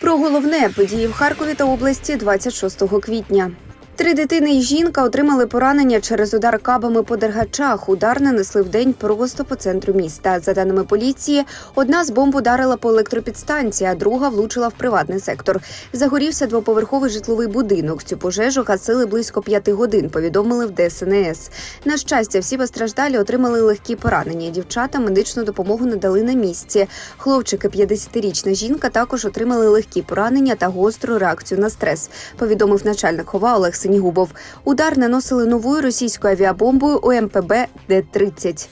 Про головне події в Харкові та області 26 квітня. Три дитини і жінка отримали поранення через удар кабами по дергачах. Удар нанесли вдень просто по центру міста. За даними поліції, одна з бомб ударила по електропідстанції, а друга влучила в приватний сектор. Загорівся двоповерховий житловий будинок. Цю пожежу гасили близько п'яти годин. Повідомили в ДСНС. На щастя, всі постраждалі отримали легкі поранення. Дівчата медичну допомогу надали на місці. Хлопчики, 50-річна жінка, також отримали легкі поранення та гостру реакцію на стрес. Повідомив начальник хова Олег Синігубов. Удар наносили новою російською авіабомбою УМПБ Д-30.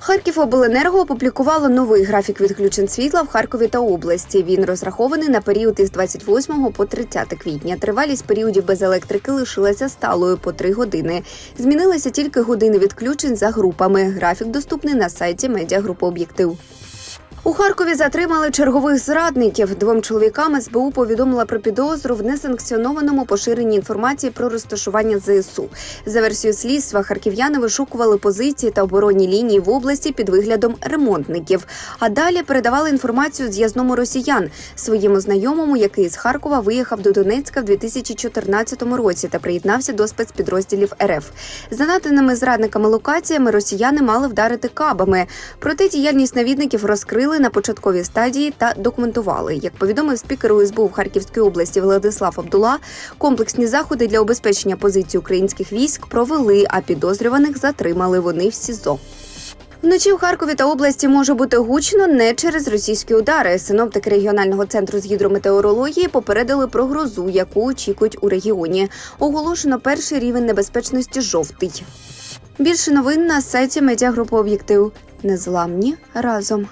Харківобленерго опублікувало новий графік відключень світла в Харкові та області. Він розрахований на період із 28 по 30 квітня. Тривалість періодів без електрики лишилася сталою по 3 години. Змінилися тільки години відключень за групами. Графік доступний на сайті медіагрупи Об'єктив. У Харкові затримали чергових зрадників. Двом чоловікам СБУ повідомила про підозру в несанкціонованому поширенні інформації про розташування ЗСУ. За версією слідства, харків'яни вишукували позиції та оборонні лінії в області під виглядом ремонтників. А далі передавали інформацію з'язному росіян своєму знайомому, який з Харкова виїхав до Донецька в 2014 році та приєднався до спецпідрозділів РФ. За наданими зрадниками локаціями росіяни мали вдарити кабами. Проте діяльність навідників розкрили на початковій стадії та документували. Як повідомив спікер УСБУ в Харківській області Владислав Абдула, комплексні заходи для обезпечення позицій українських військ провели, а підозрюваних затримали вони в СІЗО. Вночі в Харкові та області може бути гучно не через російські удари. Синоптики регіонального центру з гідрометеорології попередили про грозу, яку очікують у регіоні. Оголошено перший рівень небезпечності жовтий. Більше новин на сайті медіагрупи Об'єктив. Незламні разом.